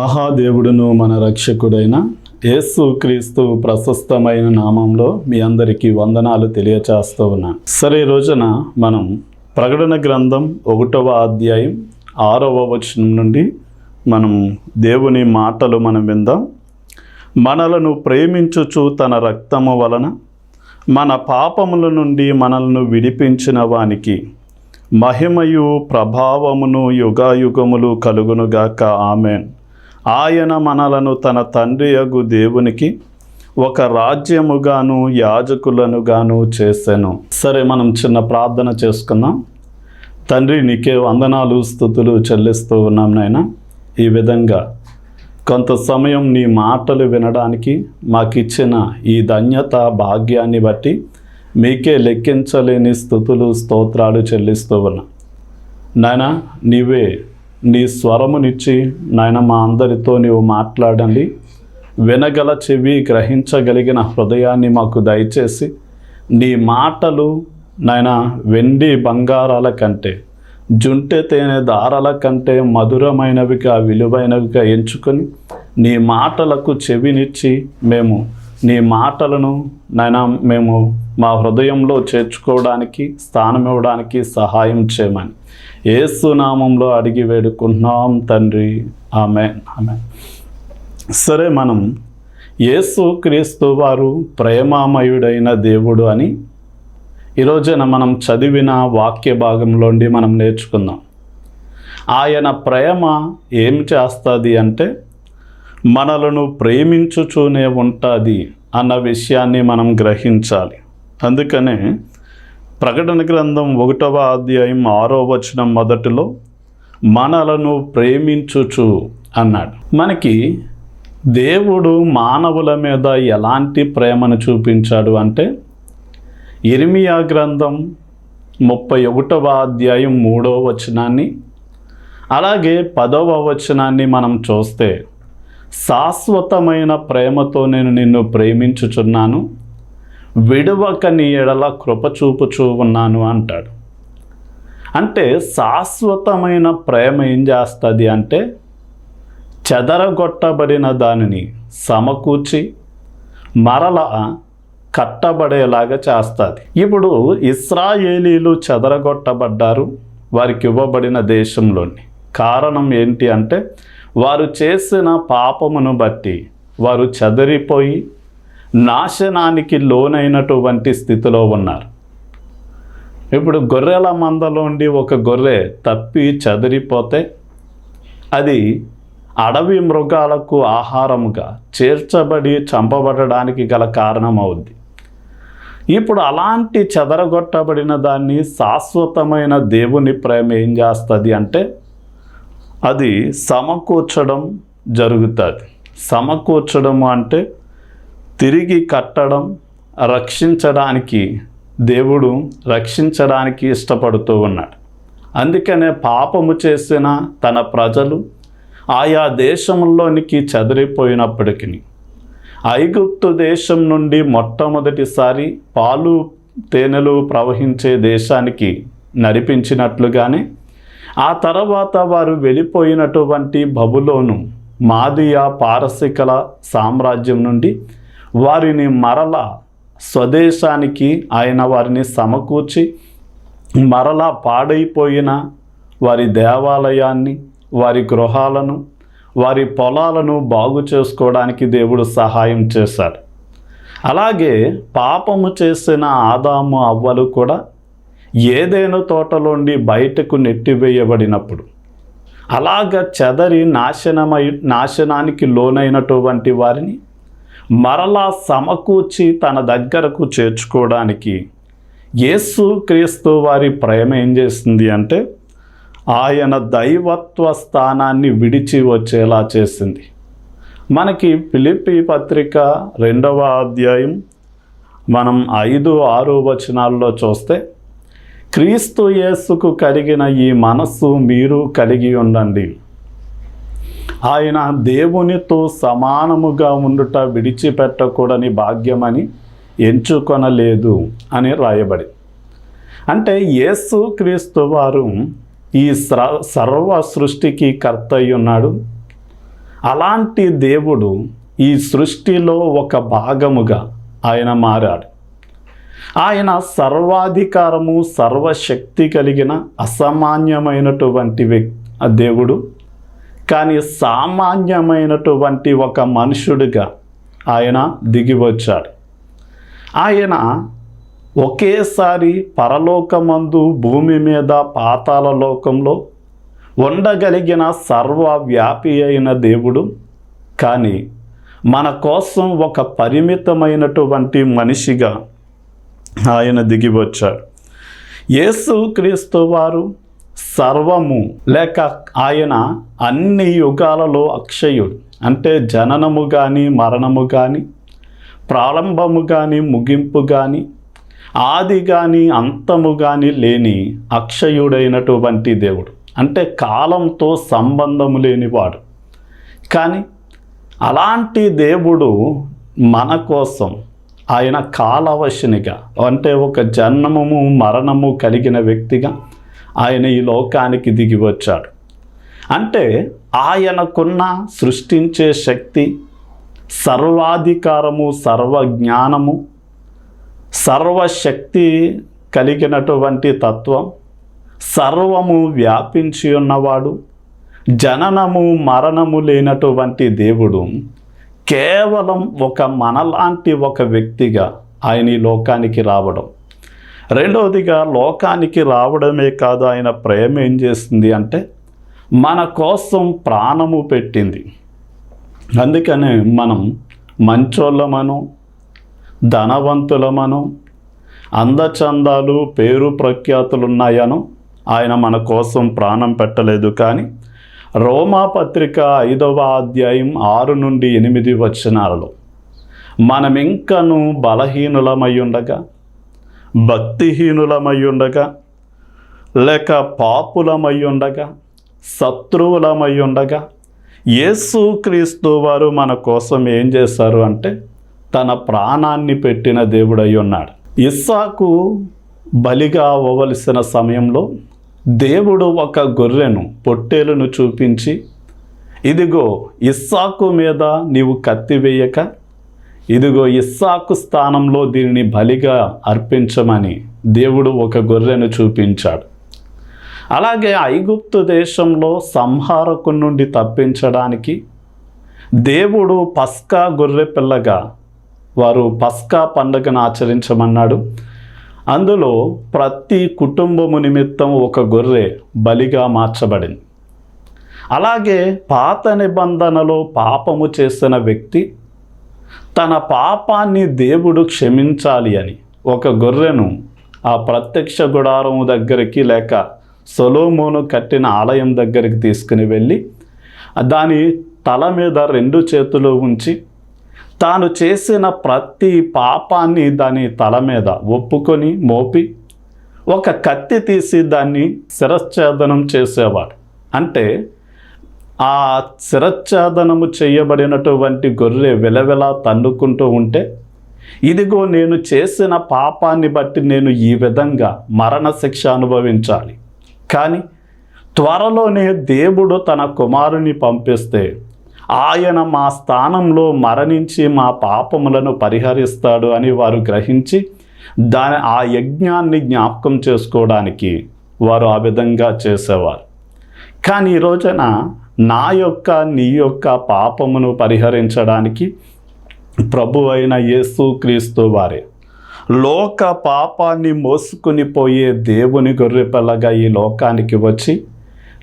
మహాదేవుడును మన రక్షకుడైన యేసు క్రీస్తు ప్రశస్తమైన నామంలో మీ అందరికీ వందనాలు తెలియచేస్తూ ఉన్నాను సరే ఈ రోజున మనం ప్రకటన గ్రంథం ఒకటవ అధ్యాయం ఆరవ వచనం నుండి మనం దేవుని మాటలు మనం విందాం. మనలను ప్రేమించుచు తన రక్తము వలన మన పాపముల నుండి మనల్ని విడిపించిన వానికి మహిమయు ప్రభావమును యుగాయుగములు కలుగునుగాక. ఆమెన్. ఆయన మనలను తన తండ్రియగు దేవునికి ఒక రాజ్యముగాను యాజకులనుగాను చేశాను సరే మనం చిన్న ప్రార్థన చేసుకుందాం. తండ్రి నీకే వందనాలు స్థుతులు చెల్లిస్తూ ఉన్నాం నాయన. ఈ విధంగా కొంత సమయం నీ మాటలు వినడానికి మాకు ఇచ్చిన ఈ ధన్యత భాగ్యాన్ని బట్టి మీకే లెక్కించలేని స్థుతులు స్తోత్రాలు చెల్లిస్తూ ఉన్నా. నాయన నీవే నీ స్వరమునిచ్చి నాయన మా అందరితో నీవు మాట్లాడండి. వినగల చెవి గ్రహించగలిగిన హృదయాన్ని మాకు దయచేసి నీ మాటలు నాయన వెండి బంగారాల కంటే జుంటె తేనె దారాల కంటే మధురమైనవిగా విలువైనవిగా ఎంచుకొని నీ మాటలకు చెవినిచ్చి మేము నీ మాటలను నాయన మేము మా హృదయంలో చేర్చుకోవడానికి స్థానం ఇవ్వడానికి సహాయం చేయమని. ఏసునామంలో అడిగి వేడుకుంటున్నాం తండ్రి. ఆమె ఆమె సరే మనం యేసు క్రీస్తు వారు ప్రేమామయుడైన దేవుడు అని ఈరోజున మనం చదివిన వాక్య భాగంలోండి మనం నేర్చుకుందాం. ఆయన ప్రేమ ఏం చేస్తుంది అంటే మనలను ప్రేమించుచూనే ఉంటుంది అన్న విషయాన్ని మనం గ్రహించాలి. అందుకనే ప్రకటన గ్రంథం ఒకటవ అధ్యాయం ఆరో వచనం మొదటిలో మనలను ప్రేమించుచు అన్నాడు. మనకి దేవుడు మానవుల మీద ఎలాంటి ప్రేమను చూపించాడు అంటే ఇరిమియా గ్రంథం ముప్పై ఒకటవ అధ్యాయం మూడవ వచనాన్ని అలాగే పదవ వచనాన్ని మనం చూస్తే శాశ్వతమైన ప్రేమతో నేను నిన్ను ప్రేమించుచున్నాను. విడువక నీ ఎడల కృప చూపుచూ ఉన్నాను అంటాడు. అంటే శాశ్వతమైన ప్రేమ ఏం చేస్తుంది అంటే చెదరగొట్టబడిన దానిని సమకూర్చి మరల కట్టబడేలాగా చేస్తుంది. ఇప్పుడు ఇస్రాయేలీలు చెదరగొట్టబడ్డారు వారికి ఇవ్వబడిన దేశంలోని. కారణం ఏంటి అంటే వారు చేసిన పాపమును బట్టి వారు చెదరిపోయి నాశనానికి లోనైనటువంటి స్థితిలో ఉన్నారు. ఇప్పుడు గొర్రెల మందలోండి ఒక గొర్రె తప్పి చదిరిపోతే అది అడవి మృగాలకు ఆహారముగా చేర్చబడి చంపబడడానికి గల కారణం అవుద్ది ఇప్పుడు అలాంటి చెదరగొట్టబడిన దాన్ని శాశ్వతమైన దేవుని ప్రేమ ఏం చేస్తుంది అంటే అది సమకూర్చడం జరుగుతుంది. సమకూర్చడం అంటే తిరిగి కట్టడం రక్షించడానికి దేవుడు రక్షించడానికి ఇష్టపడుతూ ఉన్నాడు. అందుకనే పాపము చేసిన తన ప్రజలు ఆయా దేశంలోనికి చెదిరిపోయినప్పటికీ ఐగుప్తు దేశం నుండి మొట్టమొదటిసారి పాలు తేనెలు ప్రవహించే దేశానికి నడిపించినట్లుగానే ఆ తర్వాత వారు వెళ్ళిపోయినటువంటి బబులోను మాదియా పారసికల సామ్రాజ్యం నుండి వారిని మరల స్వదేశానికి ఆయన వారిని సమకూర్చి మరలా పాడైపోయిన వారి దేవాలయాన్ని వారి గృహాలను వారి పొలాలను బాగు చేసుకోవడానికి దేవుడు సహాయం చేశాడు. అలాగే పాపము చేసిన ఆదాము అవ్వలు కూడా ఏదైనా తోటలోండి బయటకు నెట్టివేయబడినప్పుడు అలాగ చెదరి నాశనమై నాశనానికి లోనైనటువంటి వారిని మరలా సమకూర్చి తన దగ్గరకు చేర్చుకోవడానికి యేసు క్రీస్తు వారి ప్రేమ ఏం చేసింది అంటే ఆయన దైవత్వ స్థానాన్ని విడిచి వచ్చేలా చేసింది. మనకి పిలిపి పత్రిక రెండవ అధ్యాయం మనం ఐదు ఆరు వచనాల్లో చూస్తే క్రీస్తు యేసుకు కలిగిన ఈ మనస్సు మీరు కలిగి ఉండండి. ఆయన దేవునితో సమానముగా ఉండుట విడిచిపెట్టకూడని భాగ్యమని ఎంచుకొనలేదు అని రాయబడి. అంటే యేసు క్రీస్తు వారు ఈ సర్వ సృష్టికి కర్త ఉన్నాడు అలాంటి దేవుడు ఈ సృష్టిలో ఒక భాగముగా ఆయన మారాడు. ఆయన సర్వాధికారము సర్వశక్తి కలిగిన అసామాన్యమైనటువంటి వ్యక్తి దేవుడు కానీ సామాన్యమైనటువంటి ఒక మనుషుడిగా ఆయన దిగి వచ్చాడు ఆయన ఒకేసారి పరలోకమందు భూమి మీద పాతాల లోకంలో ఉండగలిగిన సర్వవ్యాపి అయిన దేవుడు. కానీ మన కోసం ఒక పరిమితమైనటువంటి మనిషిగా ఆయన దిగి వచ్చాడు యేసు క్రీస్తు వారు సర్వము లేక ఆయన అన్ని యుగాలలో అక్షయుడు. అంటే జననము కానీ మరణము కానీ ప్రారంభము కానీ ముగింపు కానీ ఆది కానీ అంతము కానీ లేని అక్షయుడైనటువంటి దేవుడు. అంటే కాలంతో సంబంధము లేనివాడు. కానీ అలాంటి దేవుడు మన కోసం ఆయన కాలవశనిగా అంటే ఒక జన్మము మరణము కలిగిన వ్యక్తిగా ఆయన ఈ లోకానికి దిగి వచ్చాడు. అంటే ఆయనకున్న సృష్టించే శక్తి సర్వాధికారము సర్వజ్ఞానము సర్వశక్తి కలిగినటువంటి తత్వం సర్వము వ్యాపించి ఉన్నవాడు జననము మరణము లేనటువంటి దేవుడు కేవలం ఒక మనలాంటి ఒక వ్యక్తిగా ఆయన ఈ లోకానికి రావడం. రెండవదిగా లోకానికి రావడమే కాదు ఆయన ప్రేమ ఏం చేస్తుంది అంటే మన కోసం ప్రాణము పెట్టింది. అందుకనే మనం మంచోళ్ళమను ధనవంతులమను అందచందాలు పేరు ప్రఖ్యాతులు ఉన్నాయను ఆయన మన కోసం ప్రాణం పెట్టలేదు. కానీ రోమా పత్రిక ఐదవ అధ్యాయం ఆరు నుండి ఎనిమిది వచనాలలో మనం ఇంకను బలహీనులమై ఉండగా భక్తిహీనులమై లేక పాపులమై ఉండగా శత్రువులమై ఉండగా యేసుక్రీస్తు వారు మన కోసం ఏం చేశారు అంటే తన ప్రాణాన్ని పెట్టిన దేవుడై ఉన్నాడు ఇస్సాకు బలిగా అవ్వవలసిన సమయంలో దేవుడు ఒక గొర్రెను పొట్టేలును చూపించి ఇదిగో ఇస్సాకు మీద నీవు కత్తి వేయక ఇదిగో ఇస్సాకు స్థానంలో దీనిని బలిగా అర్పించమని దేవుడు ఒక గొర్రెను చూపించాడు. అలాగే ఐగుప్తు దేశంలో సంహారకు నుండి తప్పించడానికి దేవుడు పస్కా గొర్రె పిల్లగా వారు పస్కా పండుగను ఆచరించమన్నాడు. అందులో ప్రతి కుటుంబము నిమిత్తం ఒక గొర్రె బలిగా మార్చబడింది. అలాగే పాత నిబంధనలో పాపము చేసిన వ్యక్తి తన పాపాన్ని దేవుడు క్షమించాలి అని. ఒక గొర్రెను ఆ ప్రత్యక్ష గుడారము దగ్గరికి లేక సొలోమోను కట్టిన ఆలయం దగ్గరికి తీసుకుని వెళ్ళి దాని తల మీద రెండు చేతులు ఉంచి తాను చేసిన ప్రతి పాపాన్ని దాని తల మీద ఒప్పుకొని మోపి ఒక కత్తి తీసి దాన్ని శిరచ్ఛేదనం చేసేవాడు. అంటే ఆ శిరచ్ఛేదనము చేయబడినటువంటి గొర్రె వెలవెల తన్నుకుంటూ ఉంటే ఇదిగో నేను చేసిన పాపాన్ని బట్టి నేను ఈ విధంగా మరణశిక్ష అనుభవించాలి. కానీ త్వరలోనే దేవుడు తన కుమారుని పంపిస్తే ఆయన మా స్థానంలో మరణించి మా పాపములను పరిహరిస్తాడు అని వారు గ్రహించి దాని ఆ యజ్ఞాన్ని జ్ఞాపకం చేసుకోవడానికి వారు ఆ విధంగా చేసేవారు. కానీ ఈ రోజున నా యొక్క నీ యొక్క పాపమును పరిహరించడానికి ప్రభు అయిన యేసు క్రీస్తు వారే. లోక పాపాన్ని మోసుకుని పోయే దేవుని గొర్రెపిల్లగా ఈ లోకానికి వచ్చి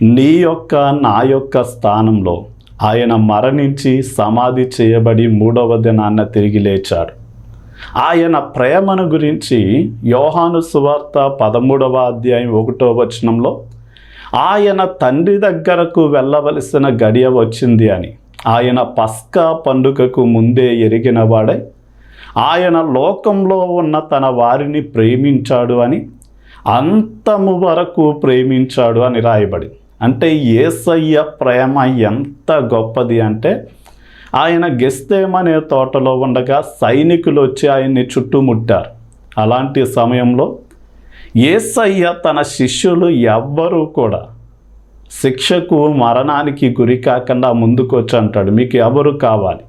నీ యొక్క నా యొక్క స్థానంలో ఆయన మరణించి సమాధి చేయబడి మూడవ దినాన్న తిరిగి లేచాడు. ఆయన ప్రేమను గురించి యోహాను సువార్త పదమూడవ అధ్యాయం ఒకటో వచనంలో ఆయన తండ్రి దగ్గరకు వెళ్ళవలసిన గడియ వచ్చింది అని. ఆయన పస్కా పండుగకు ముందే ఎరిగిన వాడై ఆయన లోకంలో ఉన్న తన వారిని ప్రేమించాడు అని అంతము వరకు ప్రేమించాడు అని రాయబడి. అంటే ఏసయ్య ప్రేమ ఎంత గొప్పది అంటే ఆయన గెస్తేమనే తోటలో ఉండగా సైనికులు వచ్చి ఆయన్ని చుట్టుముట్టారు. అలాంటి సమయంలో ఏసయ్య తన శిష్యులు ఎవ్వరూ కూడా శిక్షకు మరణానికి గురి కాకుండా ముందుకు అంటాడు మీకు ఎవరు కావాలి?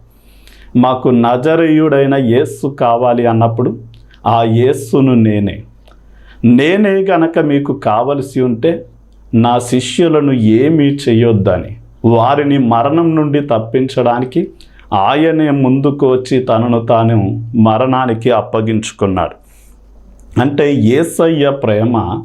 మాకు నజరీయుడైన యేస్సు కావాలి అన్నప్పుడు ఆ యేస్సును నేనే. నేనే గనక మీకు కావలసి ఉంటే నా శిష్యులను ఏమీ చేయొద్దని వారిని మరణం నుండి తప్పించడానికి ఆయనే ముందుకు వచ్చి తనను తాను మరణానికి అప్పగించుకున్నాడు. అంటే ఏసయ్య ప్రేమ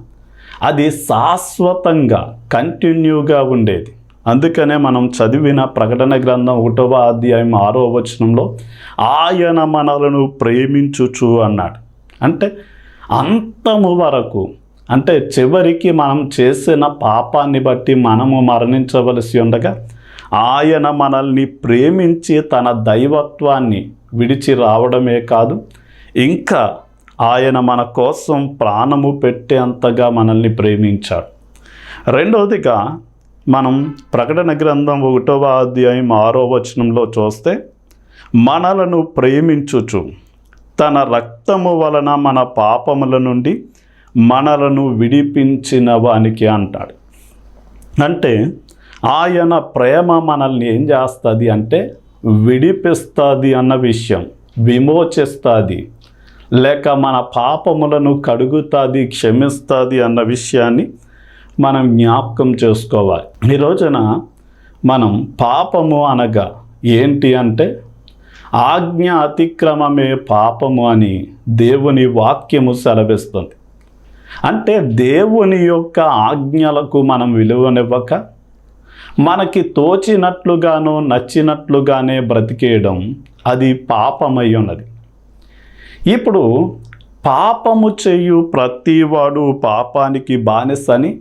అది శాశ్వతంగా కంటిన్యూగా ఉండేది. అందుకనే మనం చదివిన ప్రకటన గ్రంథం ఒకటవ అధ్యాయం ఆరో వచనంలో ఆయన మనలను ప్రేమించుచు అన్నాడు. అంటే అంతము వరకు అంటే చివరికి మనం చేసిన పాపాన్ని బట్టి మనము మరణించవలసి ఉండగా ఆయన మనల్ని ప్రేమించి తన దైవత్వాన్ని విడిచి రావడమే కాదు ఇంకా ఆయన మన కోసం ప్రాణము పెట్టేంతగా మనల్ని ప్రేమించాడు. రెండవదిగా మనం ప్రకటన గ్రంథం ఒకటవ అధ్యాయం ఆరో వచనంలో చూస్తే మనలను ప్రేమించుచు తన రక్తము వలన మన పాపముల నుండి మనలను విడిపించిన వానికి అంటాడు. అంటే ఆయన ప్రేమ మనల్ని ఏం చేస్తుంది అంటే విడిపిస్తుంది అన్న విషయం విమోచిస్తుంది. లేక మన పాపములను కడుగుతుంది క్షమిస్తుంది అన్న విషయాన్ని మనం జ్ఞాపకం చేసుకోవాలి. ఈ రోజున మనం పాపము అనగా ఏంటి అంటే ఆజ్ఞ అతిక్రమమే పాపము అని దేవుని వాక్యము సెలవిస్తుంది. అంటే దేవుని యొక్క ఆజ్ఞలకు మనం విలువనివ్వక మనకి తోచినట్లుగానో నచ్చినట్లుగానే బ్రతికేయడం అది పాపమై ఉన్నది. ఇప్పుడు పాపము చేయు ప్రతివాడు పాపానికి బానిసని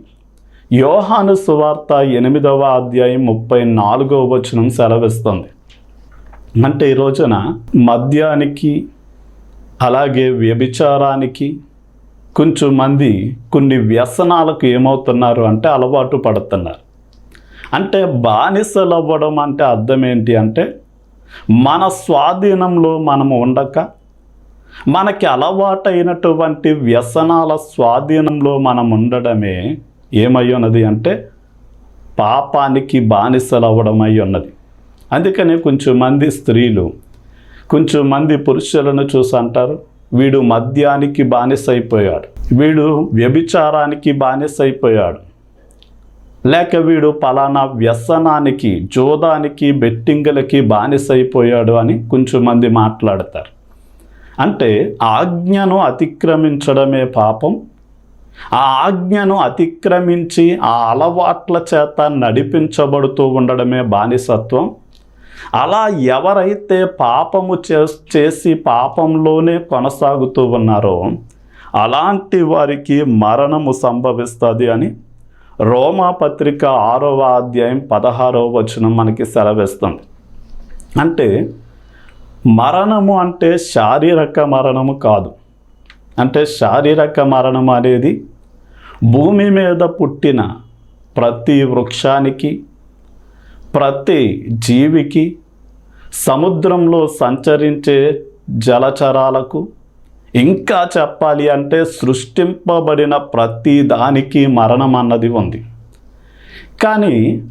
యోహాను సువార్త ఎనిమిదవ అధ్యాయం ముప్పై నాలుగవ వచనం సెలవిస్తుంది. అంటే ఈ రోజున మద్యానికి అలాగే వ్యభిచారానికి కొంచెం మంది కొన్ని వ్యసనాలకు ఏమవుతున్నారు అంటే అలవాటు పడుతున్నారు. అంటే బానిసలు అవ్వడం అంటే అర్థం ఏంటి అంటే మన స్వాధీనంలో మనము ఉండక మనకి అలవాటైనటువంటి వ్యసనాల స్వాధీనంలో మనం ఉండడమే ఏమై ఉన్నది అంటే పాపానికి బానిసలవ్వడమై అయి ఉన్నది. అందుకనే కొంచెం మంది స్త్రీలు కొంచెం మంది పురుషులను చూసి అంటారు వీడు మద్యానికి బానిస అయిపోయాడు వీడు వ్యభిచారానికి బానిస అయిపోయాడు లేక వీడు పలానా వ్యసనానికి జోదానికి బెట్టింగులకి బానిస అయిపోయాడు అని కొంచెం మంది మాట్లాడతారు. అంటే ఆజ్ఞను అతిక్రమించడమే పాపం. ఆ ఆజ్ఞను అతిక్రమించి ఆ అలవాట్ల చేత నడిపించబడుతూ ఉండడమే బానిసత్వం. అలా ఎవరైతే పాపము చే- చేసి పాపంలోనే కొనసాగుతూ ఉన్నారో అలాంటి వారికి మరణము సంభవిస్తుంది అని రోమా పత్రిక ఆరవ అధ్యాయం పదహారవ వచనం మనకి సెలవిస్తుంది. అంటే మరణము అంటే శారీరక మరణము కాదు. అంటే శారీరక మరణం అనేది భూమి మీద పుట్టిన ప్రతి వృక్షానికి ప్రతి జీవికి సముద్రంలో సంచరించే జలచరాలకు ఇంకా చెప్పాలి అంటే సృష్టింపబడిన ప్రతి దానికి మరణం అన్నది ఉంది. కానీ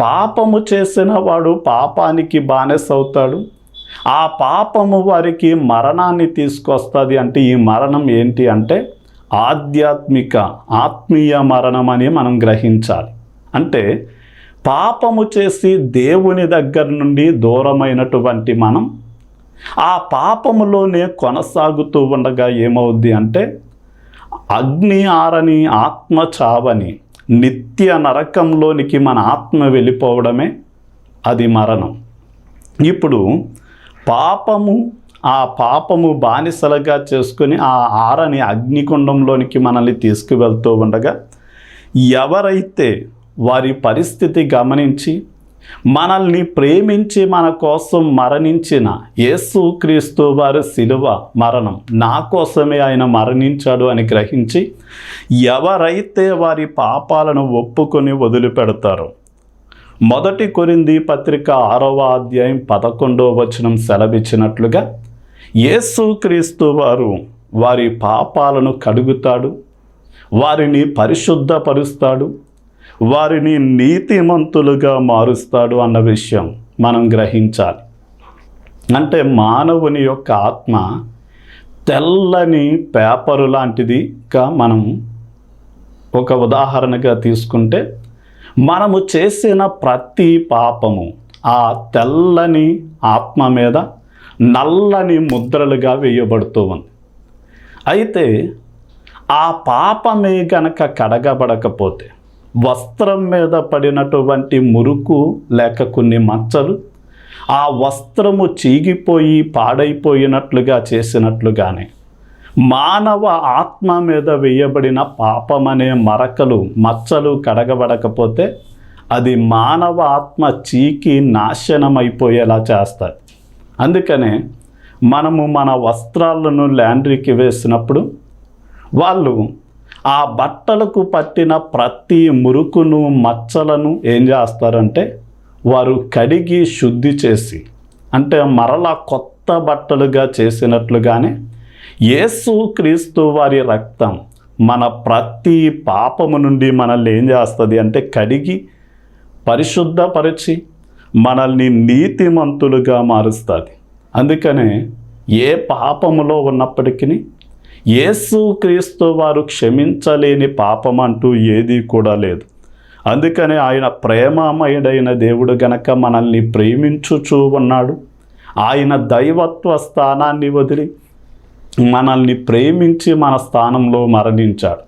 పాపము చేసిన వాడు పాపానికి బానిస అవుతాడు ఆ పాపము వారికి మరణాన్ని తీసుకొస్తుంది అంటే ఈ మరణం ఏంటి అంటే ఆధ్యాత్మిక ఆత్మీయ మరణం అని మనం గ్రహించాలి. అంటే పాపము చేసి దేవుని దగ్గర నుండి దూరమైనటువంటి మనం ఆ పాపములోనే కొనసాగుతూ ఉండగా ఏమవుద్ది అంటే అగ్ని ఆరని ఆత్మ చావని నిత్య నరకంలోనికి మన ఆత్మ వెళ్ళిపోవడమే అది మరణం. ఇప్పుడు పాపము ఆ పాపము బానిసలుగా చేసుకుని ఆ ఆరని అగ్నికుండంలోనికి మనల్ని తీసుకువెళ్తూ ఉండగా ఎవరైతే వారి పరిస్థితి గమనించి మనల్ని ప్రేమించి మన కోసం మరణించిన యేసుక్రీస్తు వారి శిలువ మరణం నా కోసమే ఆయన మరణించాడు అని గ్రహించి ఎవరైతే వారి పాపాలను ఒప్పుకొని వదిలిపెడతారో మొదటి కొరింది పత్రిక ఆరవ అధ్యాయం పదకొండవ వచనం సెలవిచ్చినట్లుగా యేసుక్రీస్తు వారు వారి పాపాలను కడుగుతాడు వారిని పరిశుద్ధపరుస్తాడు వారిని నీతిమంతులుగా మారుస్తాడు అన్న విషయం మనం గ్రహించాలి. అంటే మానవుని యొక్క ఆత్మ తెల్లని పేపరు లాంటిదిగా మనం ఒక ఉదాహరణగా తీసుకుంటే మనము చేసిన ప్రతి పాపము ఆ తెల్లని ఆత్మ మీద నల్లని ముద్రలుగా వేయబడుతూ ఉంది. అయితే ఆ పాపమే గనక కడగబడకపోతే వస్త్రం మీద పడినటువంటి మురుకు లేక కొన్ని మచ్చలు ఆ వస్త్రము చీగిపోయి పాడైపోయినట్లుగా చేసినట్లుగానే మానవ ఆత్మ మీద వేయబడిన పాపమనే మరకలు మచ్చలు కడగబడకపోతే అది మానవ ఆత్మ చీకి నాశనమైపోయేలా చేస్తాయి. అందుకనే మనము మన వస్త్రాలను ల్యాండ్రీకి వేసినప్పుడు వాళ్ళు ఆ బట్టలకు పట్టిన ప్రతి మురుకును మచ్చలను ఏం చేస్తారంటే వారు కడిగి శుద్ధి చేసి అంటే మరలా కొత్త బట్టలుగా చేసినట్లుగానే యేసు క్రీస్తు వారి రక్తం మన ప్రతి పాపము నుండి మనల్ని ఏం చేస్తుంది అంటే కడిగి పరిశుద్ధపరిచి మనల్ని నీతిమంతులుగా మారుస్తుంది. అందుకనే ఏ పాపములో ఉన్నప్పటికీ యేసు క్రీస్తు వారు క్షమించలేని పాపం అంటూ ఏదీ కూడా లేదు. అందుకనే ఆయన ప్రేమమయుడైన దేవుడు గనక మనల్ని ప్రేమించుచూ ఉన్నాడు. ఆయన దైవత్వ స్థానాన్ని వదిలి మనల్ని ప్రేమించి మన స్థానంలో మరణించాడు.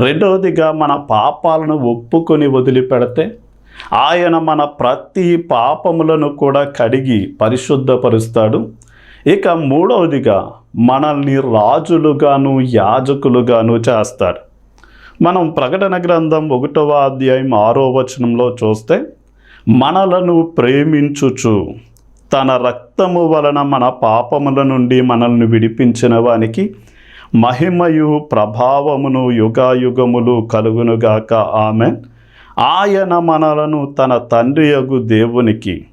రెండవదిగా మన పాపాలను ఒప్పుకొని వదిలిపెడితే ఆయన మన ప్రతి పాపములను కూడా కడిగి పరిశుద్ధపరుస్తాడు. ఇక మూడవదిగా మనల్ని రాజులుగాను యాజకులుగాను చేస్తాడు. మనం ప్రకటన గ్రంథం ఒకటవ అధ్యాయం ఆరో వచనంలో చూస్తే మనలను ప్రేమించుచు. తన రక్తము వలన మన పాపముల నుండి మనల్ని విడిపించిన వానికి మహిమయు ప్రభావమును యుగాయుగములు కలుగునుగాక. ఆమె ఆయన మనలను తన తండ్రియగు దేవునికి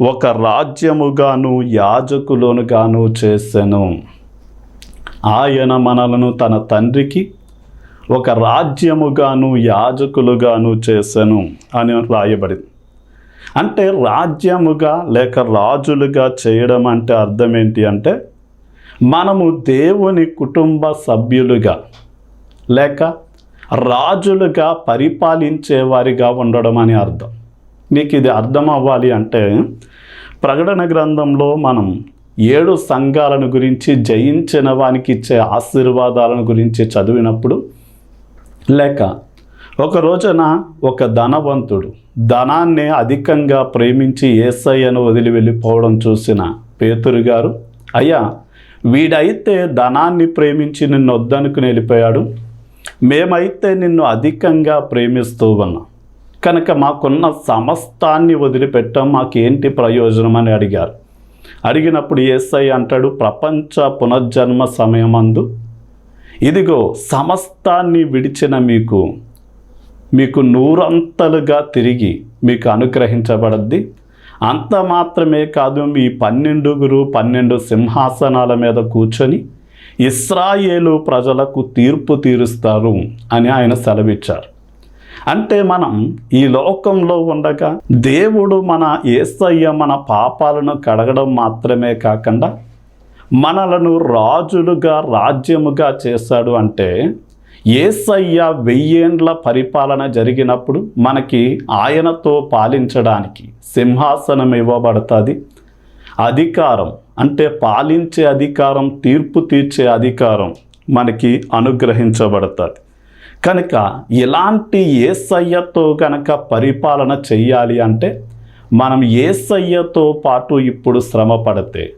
ఒక రాజ్యముగాను యాజకులోనుగాను చేసెను. ఆయన మనలను తన తండ్రికి ఒక రాజ్యముగాను యాజకులుగాను చేసెను అని రాయబడింది. అంటే రాజ్యముగా లేక రాజులుగా చేయడం అంటే అర్థం ఏంటి అంటే మనము దేవుని కుటుంబ సభ్యులుగా లేక రాజులుగా పరిపాలించేవారిగా ఉండడం అని అర్థం. నీకు ఇది అర్థం అవ్వాలి అంటే ప్రకటన గ్రంథంలో మనం ఏడు సంఘాలను గురించి జయించిన వానికి ఇచ్చే ఆశీర్వాదాలను గురించి చదివినప్పుడు లేక ఒక రోజున ఒక ధనవంతుడు ధనాన్ని అధికంగా ప్రేమించి ఏసయ్యను వదిలి వెళ్ళిపోవడం చూసిన పేతురు గారు అయ్యా వీడైతే ధనాన్ని ప్రేమించి నిన్ను వద్దనుకుని వెళ్ళిపోయాడు. మేమైతే నిన్ను అధికంగా ప్రేమిస్తూ ఉన్నాం. కనుక మాకున్న సమస్తాన్ని వదిలిపెట్టం మాకేంటి ప్రయోజనం? అని అడిగారు. అడిగినప్పుడు ఏసై అంటాడు ప్రపంచ పునర్జన్మ సమయమందు. ఇదిగో సమస్తాన్ని విడిచిన మీకు మీకు నూరంతలుగా తిరిగి మీకు అనుగ్రహించబడద్ది. అంత మాత్రమే కాదు మీ పన్నెండుగురు పన్నెండు సింహాసనాల మీద కూర్చొని ఇస్రాయేలు ప్రజలకు తీర్పు తీరుస్తారు అని ఆయన సెలవిచ్చారు. అంటే మనం ఈ లోకంలో ఉండగా దేవుడు మన ఏసయ్య మన పాపాలను కడగడం మాత్రమే కాకుండా మనలను రాజులుగా రాజ్యముగా చేశాడు అంటే ఏసయ్య వెయ్యేండ్ల పరిపాలన జరిగినప్పుడు మనకి ఆయనతో పాలించడానికి సింహాసనం ఇవ్వబడుతుంది. అధికారం అంటే పాలించే అధికారం తీర్పు తీర్చే అధికారం మనకి అనుగ్రహించబడుతుంది. కనుక ఇలాంటి ఏసయ్యతో కనుక పరిపాలన చెయ్యాలి అంటే మనం ఏసయ్యతో పాటు ఇప్పుడు శ్రమ పడితే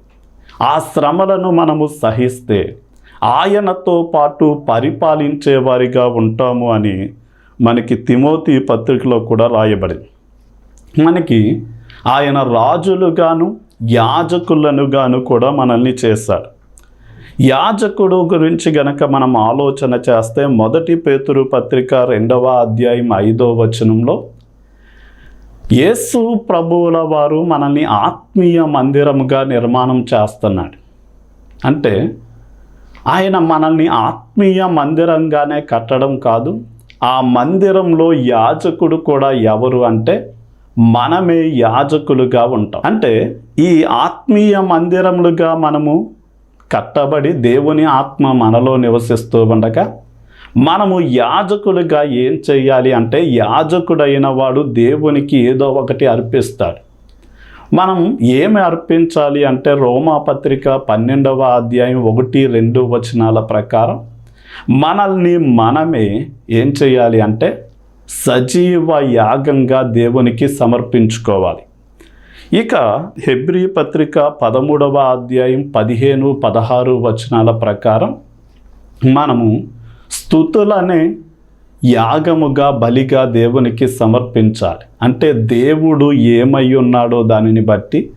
ఆ శ్రమలను మనము సహిస్తే ఆయనతో పాటు పరిపాలించేవారిగా ఉంటాము అని మనకి తిమోతి పత్రికలో కూడా రాయబడింది. మనకి ఆయన రాజులుగాను యాజకులనుగాను కూడా మనల్ని చేశాడు. యాజకుడు గురించి గనక మనం ఆలోచన చేస్తే మొదటి పేతురు పత్రిక రెండవ అధ్యాయం ఐదో వచనంలో యేసు ప్రభువుల వారు మనల్ని ఆత్మీయ మందిరముగా నిర్మాణం చేస్తున్నాడు. అంటే ఆయన మనల్ని ఆత్మీయ మందిరంగానే కట్టడం కాదు ఆ మందిరంలో యాజకుడు కూడా ఎవరు అంటే మనమే యాజకులుగా ఉంటాం. అంటే ఈ ఆత్మీయ మందిరములుగా మనము కట్టబడి దేవుని ఆత్మ మనలో నివసిస్తూ ఉండగా మనము యాజకులుగా ఏం చేయాలి అంటే యాజకుడైన వాడు దేవునికి ఏదో ఒకటి అర్పిస్తాడు. మనం ఏమి అర్పించాలి అంటే రోమాపత్రిక పన్నెండవ అధ్యాయం ఒకటి రెండు వచనాల ప్రకారం మనల్ని మనమే ఏం చేయాలి అంటే సజీవ యాగంగా దేవునికి సమర్పించుకోవాలి. ఇక హెబ్రీ పత్రిక పదమూడవ అధ్యాయం పదిహేను పదహారు వచనాల ప్రకారం మనము స్థుతులనే యాగముగా బలిగా దేవునికి సమర్పించాలి. అంటే దేవుడు ఏమై ఉన్నాడో దానిని బట్టి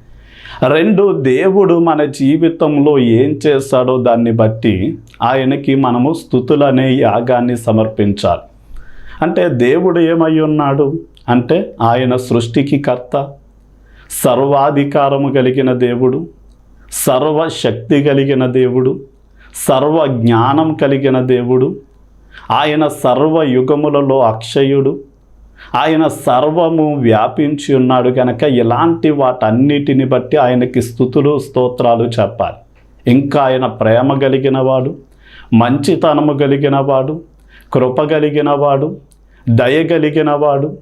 రెండు దేవుడు మన జీవితంలో ఏం చేశాడో దాన్ని బట్టి ఆయనకి మనము స్థుతులనే యాగాన్ని సమర్పించాలి. అంటే దేవుడు ఏమై ఉన్నాడు? అంటే ఆయన సృష్టికి కర్త సర్వాధికారము కలిగిన దేవుడు సర్వశక్తి కలిగిన దేవుడు సర్వ జ్ఞానం కలిగిన దేవుడు ఆయన సర్వయుగములలో అక్షయుడు. ఆయన సర్వము వ్యాపించి ఉన్నాడు కనుక ఇలాంటి వాటన్నిటిని బట్టి ఆయనకి స్థుతులు స్తోత్రాలు చెప్పాలి. ఇంకా ఆయన ప్రేమ కలిగిన వాడు మంచితనము కలిగిన వాడు కృప కలిగిన వాడు దయ కలిగిన వాడు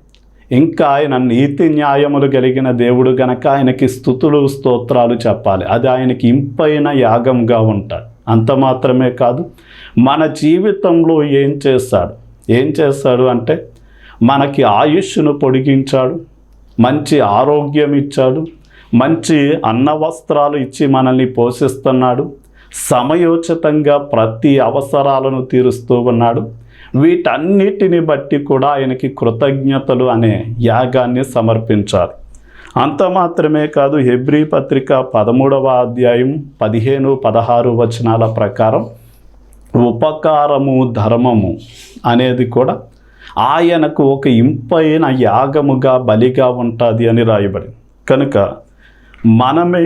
ఇంకా ఆయన నీతి న్యాయములు కలిగిన దేవుడు గనక ఆయనకి స్థుతులు స్తోత్రాలు చెప్పాలి. అది ఆయనకి ఇంపైన యాగంగా ఉంటాడు. అంత మాత్రమే కాదు మన జీవితంలో ఏం చేస్తాడు? ఏం చేస్తాడు అంటే మనకి ఆయుష్ను పొడిగించాడు మంచి ఆరోగ్యం ఇచ్చాడు మంచి అన్న వస్త్రాలు ఇచ్చి మనల్ని పోషిస్తున్నాడు సమయోచితంగా ప్రతి అవసరాలను తీరుస్తూ ఉన్నాడు. వీటన్నిటిని బట్టి కూడా ఆయనకి కృతజ్ఞతలు అనే యాగాన్ని సమర్పించాలి. అంత మాత్రమే కాదు హెబ్రీ పత్రిక పదమూడవ అధ్యాయం పదిహేను పదహారు వచనాల ప్రకారం ఉపకారము ధర్మము అనేది కూడా ఆయనకు ఒక ఇంపైన యాగముగా బలిగా ఉంటుంది అని రాయబడి కనుక మనమే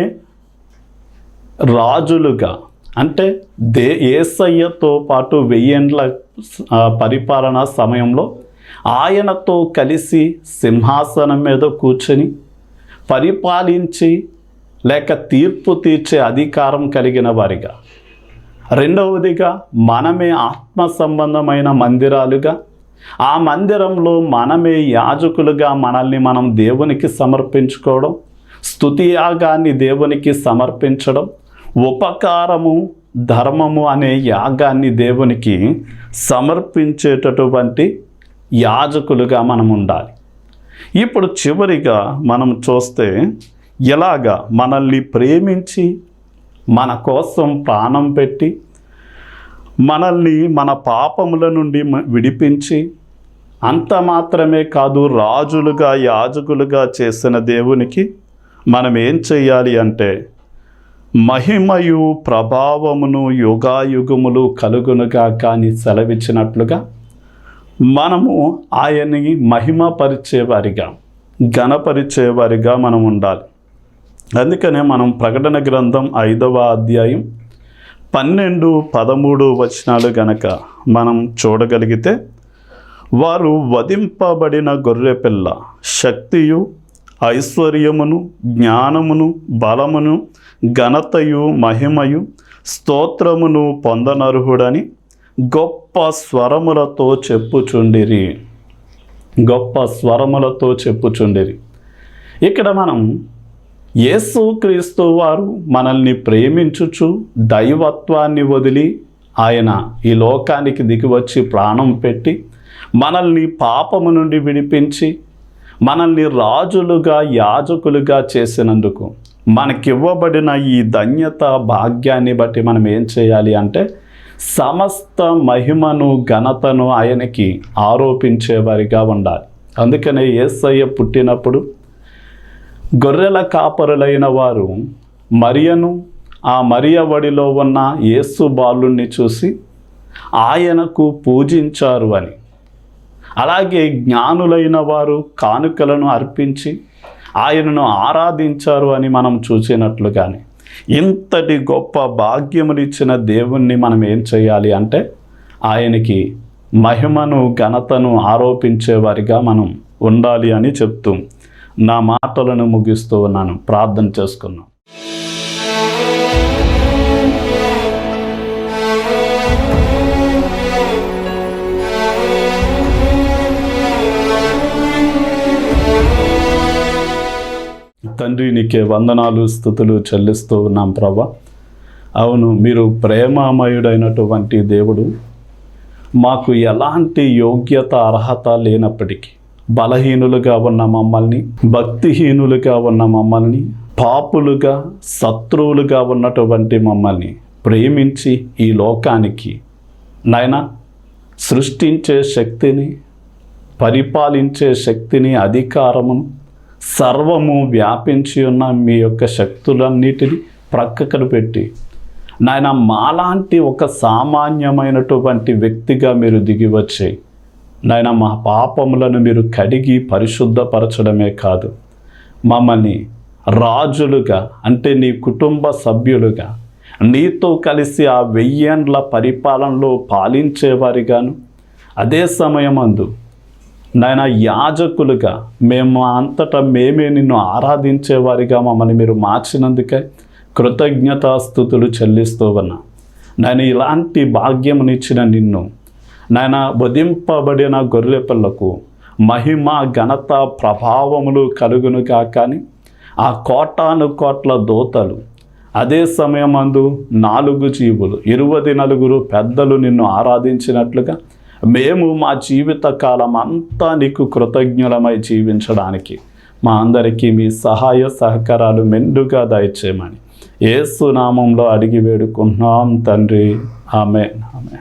రాజులుగా అంటే దే ఏసయ్యతో పాటు వెయ్యేండ్ల పరిపాలన సమయంలో ఆయనతో కలిసి సింహాసనం మీద కూర్చొని పరిపాలించి లేక తీర్పు తీర్చే అధికారం కలిగిన వారిగా. రెండవదిగా మనమే ఆత్మ సంబంధమైన మందిరాలుగా. ఆ మందిరంలో మనమే యాజకులుగా మనల్ని మనం దేవునికి సమర్పించుకోవడం స్తుతి యాగాన్ని దేవునికి సమర్పించడం ఉపకారము ధర్మము అనే యాగాన్ని దేవునికి సమర్పించేటటువంటి యాజకులుగా మనం ఉండాలి ఇప్పుడు చివరిగా మనం చూస్తే ఎలాగా మనల్ని ప్రేమించి మన కోసం ప్రాణం పెట్టి మనల్ని మన పాపముల నుండి విడిపించి అంత మాత్రమే కాదు రాజులుగా యాజకులుగా చేసిన దేవునికి మనం ఏం చెయ్యాలి అంటే మహిమయు ప్రభావమును యుగాయుగములు కలుగునుగా కానీ సెలవిచ్చినట్లుగా మనము ఆయన్ని మహిమపరిచేవారిగా ఘనపరిచేవారిగా మనం ఉండాలి. అందుకనే మనం ప్రకటన గ్రంథం ఐదవ అధ్యాయం పన్నెండు పదమూడు వచనాలు గనక మనం చూడగలిగితే వారు వధింపబడిన గొర్రెపిల్ల శక్తియు ఐశ్వర్యమును జ్ఞానమును బలమును ఘనతయు మహిమయు స్తోత్రమును పొందనర్హుడని గొప్ప స్వరములతో చెప్పుచుండిరి. గొప్ప స్వరములతో చెప్పుచుండిరి. ఇక్కడ మనం యేసుక్రీస్తు వారు మనల్ని ప్రేమించుచు దైవత్వాన్ని వదిలి ఆయన ఈ లోకానికి దిగివచ్చి ప్రాణం పెట్టి మనల్ని పాపము నుండి విడిపించి మనల్ని రాజులుగా యాజకులుగా చేసినందుకు మనకివ్వబడిన ఈ ధన్యత భాగ్యాన్ని బట్టి మనం ఏం చేయాలి అంటే సమస్త మహిమను ఘనతను ఆయనకి ఆరోపించేవారిగా ఉండాలి. అందుకనే యేసయ్య పుట్టినప్పుడు గొర్రెల కాపరులైన వారు మరియను ఆ మరియ వడిలో ఉన్న యేసు బాలుణ్ణి చూసి ఆయనకు పూజించారు అని. అలాగే జ్ఞానులైన వారు కానుకలను అర్పించి ఆయనను ఆరాధించారు అని మనం చూసినట్లుగానే ఇంతటి గొప్ప భాగ్యమునిచ్చిన దేవుణ్ణి మనం ఏం చేయాలి అంటే ఆయనకి మహిమను ఘనతను ఆరోపించేవారిగా మనం ఉండాలి అని చెప్తూ నా మాటలను ముగిస్తూ ఉన్నాను. ప్రార్థన చేసుకున్నాను తండ్రి నీకే వందనాలు స్థుతులు చెల్లిస్తూ ఉన్నాం ప్రభా. అవును మీరు ప్రేమామయుడైనటువంటి దేవుడు. మాకు ఎలాంటి యోగ్యత అర్హత లేనప్పటికీ బలహీనులుగా ఉన్న మమ్మల్ని భక్తిహీనులుగా ఉన్న మమ్మల్ని పాపులుగా శత్రువులుగా ఉన్నటువంటి మమ్మల్ని ప్రేమించి ఈ లోకానికి నాయన సృష్టించే శక్తిని పరిపాలించే శక్తిని అధికారమును సర్వము వ్యాపించి ఉన్న మీ యొక్క శక్తులన్నిటిని ప్రక్కకు పెట్టి నాయన మాలాంటి ఒక సామాన్యమైనటువంటి వ్యక్తిగా మీరు దిగి వచ్చి నాయన మా పాపములను మీరు కడిగి పరిశుద్ధపరచడమే కాదు మమ్మల్ని రాజులుగా అంటే నీ కుటుంబ సభ్యులుగా నీతో కలిసి ఆ వెయ్యేండ్ల పరిపాలనలో పాలించేవారిగాను అదే సమయమందు నాయన యాజకులుగా మేము అంతటా మేమే నిన్ను ఆరాధించేవారిగా మమ్మల్ని మీరు మార్చినందుకే కృతజ్ఞతాస్థుతులు చెల్లిస్తూ ఉన్నా నాయన ఇలాంటి భాగ్యమునిచ్చిన నిన్ను నాయన వధింపబడిన గొర్రె పిల్లకు మహిమ ఘనత ప్రభావములు కలుగునుగా కానీ ఆ కోటాను కోట్ల దోతలు అదే సమయమందు నాలుగు జీవులు ఇరువది నలుగురు పెద్దలు నిన్ను ఆరాధించినట్లుగా మేము మా జీవిత కాలం అంతా నీకు కృతజ్ఞులమై జీవించడానికి మా అందరికీ మీ సహాయ సహకారాలు మెండుగా దయచేయమని. ఏసు నామంలో అడిగి వేడుకుంటున్నాం తండ్రి. ఆమె ఆమె